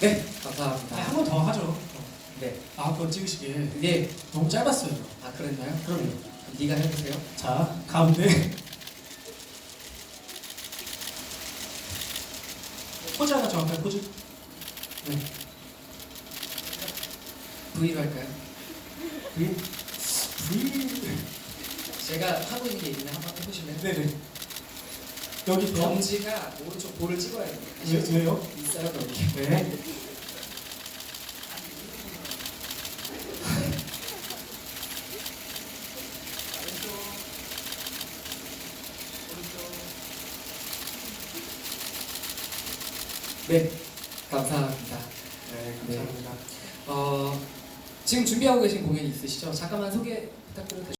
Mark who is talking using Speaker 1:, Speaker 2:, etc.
Speaker 1: 네,
Speaker 2: 아,
Speaker 1: 감사합니다.
Speaker 2: 한 번 더 하죠.
Speaker 1: 네,
Speaker 2: 아홉 번 찍으시게.
Speaker 1: 네,
Speaker 2: 너무 짧았어요.
Speaker 1: 아 그랬나요?
Speaker 2: 그럼요.
Speaker 1: 그럼 네가 해보세요.
Speaker 2: 자, 가운데. 포즈 하나 정확한 포즈. 네.
Speaker 1: V로 할까요?
Speaker 2: V. V.
Speaker 1: 제가 하고 있는 게 있는데 한번 해보실래요?
Speaker 2: 네네. 여기 더.
Speaker 1: 검지가 오른쪽 볼을 찍어야 돼요.
Speaker 2: 왜, 왜요?
Speaker 1: 있어요, 여기.
Speaker 2: 네.
Speaker 1: 네, 감사합니다.
Speaker 2: 네, 감사합니다.
Speaker 1: 어, 지금 준비하고 계신 공연이 있으시죠? 잠깐만 소개 부탁드려도